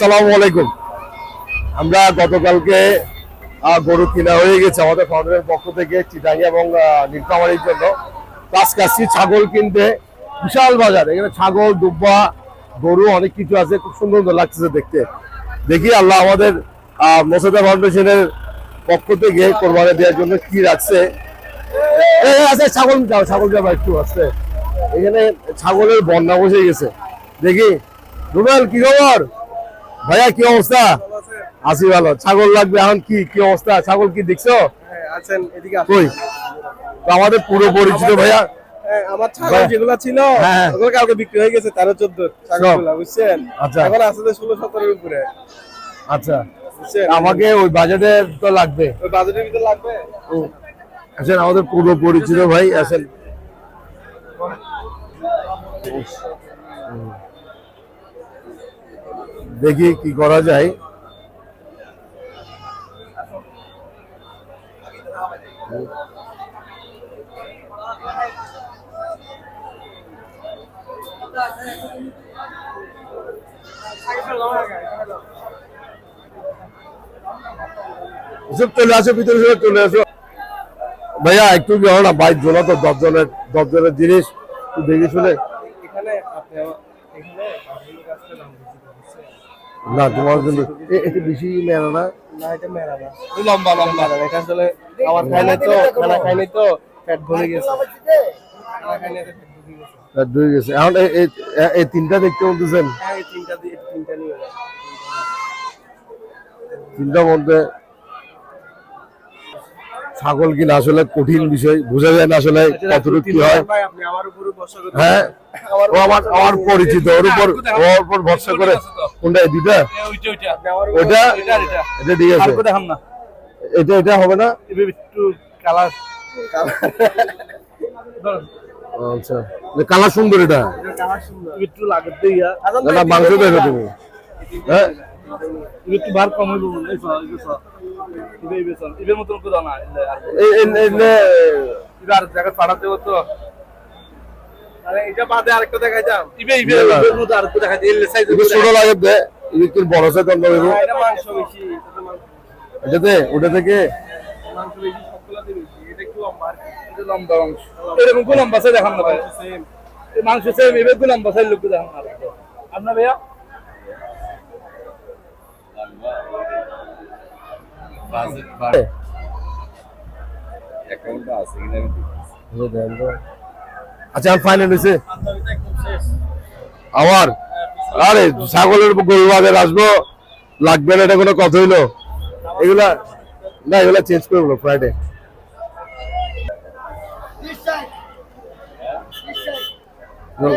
আসসালামু আলাইকুম। আমরা গতকালকে গরু কিনা হয়ে গেছে আমাদের ফাউন্ডারের পক্ষ থেকে চিটাঙ্গি এবং আহ, নীলফামারীর জন্য। কাজ কাশি ছাগল কিনতে। বিশাল বাজার এখানে ছাগল দুব্বা গরু অনেক কিছু আছে। খুব সুন্দর লাগতেছে দেখতে। দেখি আল্লাহ আমাদের মোসাদা ফাউন্ডেশনের পক্ষ থেকে কোরবানি দেওয়ার জন্য কি রাখছে। আছে ছাগল যাও ছাগল যাব একটু আছে। এখানে ছাগলের বন্যা বসে গেছে। দেখি। রুবেল কি খবর? ভাইয়া কি অবস্থা? আছি ভালো। ছাগল লাগবে এখন কি? কি অবস্থা? ছাগল কি দেখছ? হ্যাঁ, আছেন এদিকে কই? তো আমাদের পুরো পরিচিত ভাইয়া। হ্যাঁ, আমার ছাগল যেগুলো ছিল হ্যাঁ। ওগুলো কালকে বিক্রি হয়ে গেছে তেরো চোদ্দ ছাগলগুলো বুঝছেন? আচ্ছা। এখন আছে তো ষোলো সতেরোর উপরে। আচ্ছা। বুঝছেন? আমাকে ওই বাজেটের তো লাগবে। ওই বাজেটের ভিতরে লাগবে? আছেন আমাদের পুরো পরিচিত ভাই আছেন। দেখি কি করা যায়। চলে আসো, ভিতরে চলে আসো। ভাইয়া, একটু হয় না, বাইক জোনা তো দশ জনের দশ জনের জিনিস দেখে শুনে। এখানে আপনি আমার- এখানে বাবুর কাছে নাম দিয়েছি, বুঝছেন? না তোমার জন্য। বেশি মেলা না? না এটা মেরা না। লম্বা লম্বা। এটা আসলে আমার খাই নাই তো খানা খাই নাই তো পেট ভরে গেছে। খানা খাই নাই পেট ভরে গেছে। তা দুই গেছে। এখন এই- তিনটা দেখতে বলতেছেন? হ্যাঁ তিনটা তিনটা নিয়ে যাও। মধ্যে ছাগল কিনা আসলে কঠিন বিষয়, বোঝা যায় না আসলে কতটুকু কি হয়। হ্যাঁ ও আমার আমার পরিচিত, ওর উপর ওর উপর ভরসা করে কোনটা উপরে ওইটা এটা ঠিক আছে। এটা এটা হবে না? একটু কালার আচ্ছা কালার সুন্দর এটা। একটু লাগতে মাংস দেখো তুমি। হ্যাঁ? একটু বার কম হইব এই সর এই সর ইবে ইবে সর ইবের মতন করে দাও না এই- এই- এই- এই- ইবে আর জায়গা পাঠাতে হতো। এটা বাদে আরেকটা দেখাই যাম ইবে ইবে না, না। ইবের মতো আরেকটা দেখাই দিই। সাইজ ছোট লাগে দে একটু বড় সাইজ অন্য এটা মাংস বেশি এটাতে ওটা থেকে মাংস বেশি সবগুলাতে বেশি। এটা একটু লম্বা এটা লম্বা মাংস। এরকম কোন লম্বা সাইজ দেখান না ভাই। সেম এই মাংস সেম এবার কোন লম্বা সাইজ লোক দেখান না আপনার ভাইয়া? আচ্ছা ফাইনাল হয়েছে আমার আরে ছাগলের গরু বাজার আসব। লাগবে না এটা কোনো কথা হইল। এগুলা না এগুলা চেঞ্জ করব ফ্রাইডে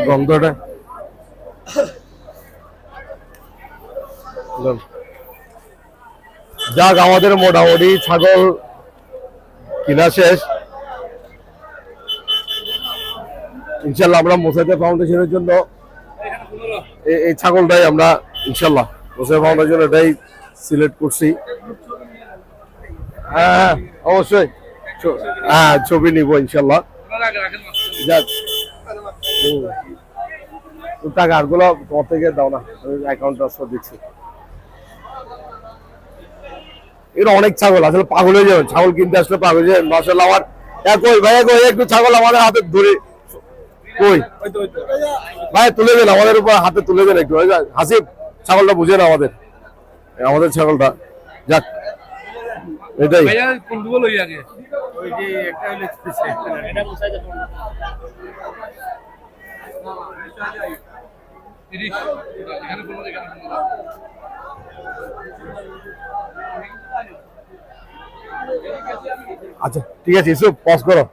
গন্ধটা যাক আমাদের মোটামুটি ছাগল কিনা শেষ। ইনশাল্লাহ আমরা মোসাইদা ফাউন্ডেশনের জন্য এই- ছাগলটাই আমরা ইনশাল্লাহ মোসাইদা ফাউন্ডেশন এটাই সিলেক্ট করছি। হ্যাঁ হ্যাঁ, অবশ্যই। হ্যাঁ ছবি নিব ইনশাল্লাহ। যাক। টাকা আরগুলো তোমার থেকে দাও না অ্যাকাউন্ট ট্রান্সফার দিচ্ছি। এগুলো অনেক ছাগল আসলে পাগল হয়ে যাবে। ছাগল কিনতে আসলে পাগল হয়ে যাবে। মাসাল্লাহ আমার একই কই ভাই কই একটু ছাগল আমাদের হাতে ধরে। কই? ভাই তুলে দেন আমাদের উপর হাতে তুলে দেন একটু। হাসিব ছাগলটা বুঝে না আমাদের। আমাদের ছাগলটা। যাক এটাই। ভাইয়া কোনগুলো লই আগে ওই যে একটা হলো স্পেশাল এটা বুঝাই যাবে তিরিশ এখানে বলব এখানে বলব আচ্ছা ঠিক আছে ইসুফ পাস করো।